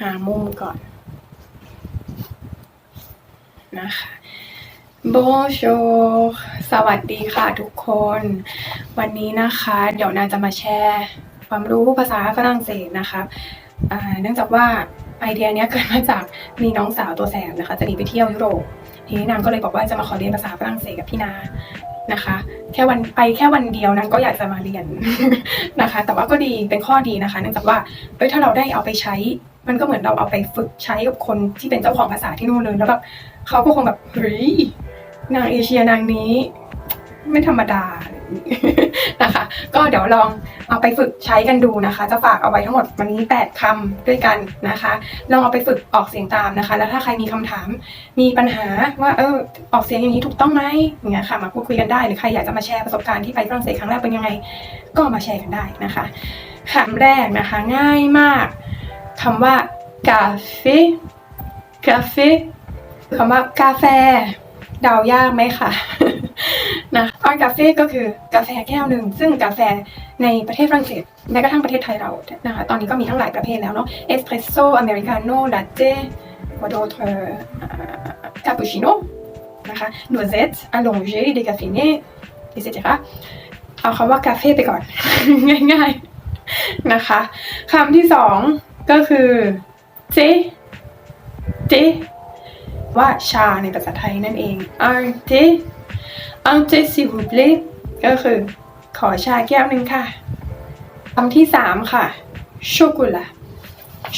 หามุมก่อนนะคะ Bonjour สวัสดีค่ะทุกคน วันนี้นะคะ เดี๋ยวนาจะมาแชร์ความรู้ภาษาฝรั่งเศสนะคะเนื่องจากว่าไอเดียนี้เกิดมาจากมีน้องสาวตัวแสบนะคะ จะหนีไปเที่ยวยุโรปทีนี้นางก็เลยบอกว่าจะมาขอเรียนภาษาฝรั่งเศสกับพี่นานะคะ แค่วันไปแค่วันเดียวนางก็อยากจะมาเรียนนะคะ แต่ว่าก็ดีเป็นข้อดีนะคะ เนื่องจากว่าเอ้ยถ้าเราได้เอาไปใช้ มันก็เหมือนเราเอาไปฝึกใช้กับคนที่เป็นเจ้าของภาษาที่นู่นเลยแล้วแบบเขาก็คงแบบเฮ้ยนางเอเชียนางนี้ ไม่ธรรมดานะคะ ก็เดี๋ยวลองเอาไปฝึกใช้กันดูนะคะ จะฝากเอาไว้ทั้งหมดวันนี้ 8คำด้วยกันนะคะ ลองเอาไปฝึกออกเสียงตามนะคะ แล้วถ้าใครมีคำถาม มีปัญหาว่าเออออกเสียงอย่างนี้ถูกต้องไหมอย่างเงี้ยค่ะมาพูดคุยกันได้หรือใครอยากจะมาแชร์ประสบการณ์ที่ไปฝรั่งเศสครั้งแรกเป็นยังไง ก็มาแชร์กันได้นะคะคำแรกนะคะ ง่ายมาก คำว่ากาเฟกาเฟคำว่ากาแฟ เดายากไหมคะนะออนกาเฟ่ก็คือกาแฟแก้วหนึ่ง ซึ่งกาแฟในประเทศฝรั่งเศสแม้กระทั่งประเทศไทยเรานะคะตอนนี้ก็มีทั้งหลายประเภทแล้วเนาะเอสเปรสโซ่อเมริกาโน่ลาเต้วอโดเทอร์คาปูชิโน่นะคะนูเซตอลงเจเดกาเฟเน่เอเซติเอาคำว่ากาเฟ่ไปก่อน ง่ายๆนะคะคำที่สอง ก็คือเจเจว่าชาในภาษาไทยนั่นเอง un thé un thé s'il vous plaît ก็คือขอชาแก้วหนึ่งค่ะคำที่สามค่ะ chocolat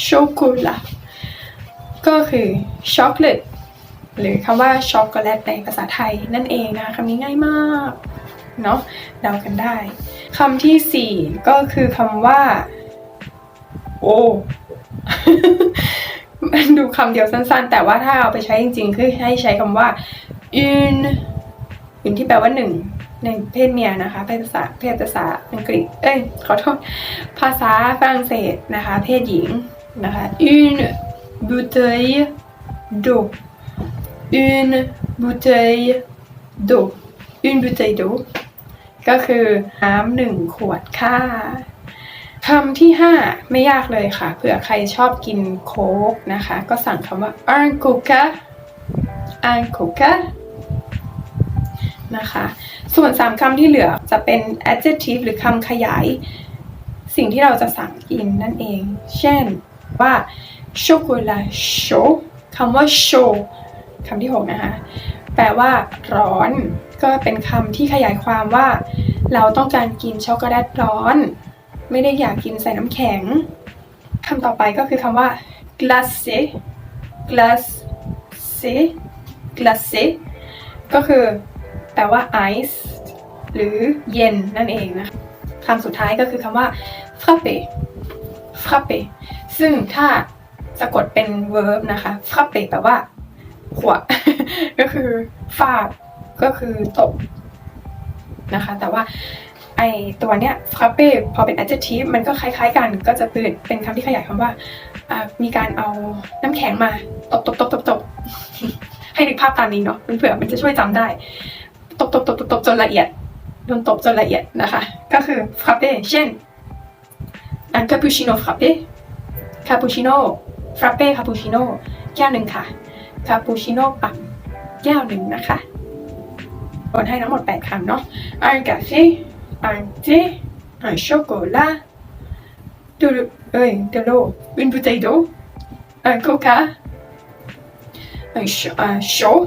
chocolat ก็คือช็อกโกแลตหรือคำว่าช็อกโกแลตในภาษาไทยนั่นเองนะคะคำนี้ง่ายมากเนาะเดากันได้คำที่สี่ก็คือคำว่า โอ้มันดูคำเดียวสั้นๆ แต่ว่าถ้าเอาไปใช้จริงๆ คือให้ใช้คำว่า une une ที่แปลว่าหนึ่งในเพศเมียนะคะเพศภาษาเพศภาษาอังกฤษ เอ้ยขอโทษภาษาฝรั่งเศสนะคะ เพศหญิงนะคะ une bouteille d'eau une bouteille d'eau une bouteille d'eau ก็คือน้ำหนึ่งขวดค่ะ คำที่ห้าไม่ยากเลยค่ะ เผื่อใครชอบกินโค้กนะคะ ก็สั่งคำว่า un coca un coca นะคะ ส่วนสามคำที่เหลือจะเป็น adjective หรือคำขยาย สิ่งที่เราจะสั่งกินนั่นเอง เช่นว่า chocolat chaud คำว่า chaud คำที่หกนะคะ แปลว่า ร้อน ก็เป็นคำที่ขยายความว่า เราต้องการกินช็อกโกแลตร้อน ไม่ได้อยากกินใส่น้ำแข็งคำต่อไปก็คือคำว่า glacé glacé glacé ก็คือแปลว่า ice หรือเย็นนั่นเองนะคะคำสุดท้ายก็คือคำว่า frappé frappé ซึ่งถ้าสะกดเป็น verb นะคะ frappé แปลว่าขวก็คือฟาดก็คือตบนะคะ แต่ว่า ไอตัวเนี้ย frappe พอเป็น adjective มันก็คล้ายๆ กันก็จะเป็นเป็นคำที่ขยายคำว่ามีการเอาน้ำแข็งมาตบตบตบตบตบให้นึกภาพตามนี้เนาะเผื่อมันจะช่วยจำได้ ตบตบตบตบตบจนละเอียดโดนตบจนละเอียดนะคะ ก็คือ frappe เช่น un cappuccino frappé cappuccino frappe cappuccino แก้วหนึ่งค่ะ cappuccino ปั่นแก้วหนึ่งนะคะโอนให้ทั้งหมด 8คำเนาะ un café un thé un chocolat de l'eau euh, de l'eau une bouteille d'eau un coca un, ch- un chaud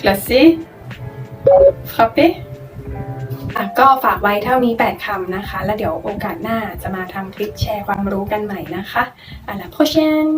glacé frappé อะก็ฝากไว้เท่านี้ 8คำนะคะ แล้วเดี๋ยวโอกาสหน้าจะมาทำคลิปแชร์ความรู้กันใหม่นะคะ à la prochaine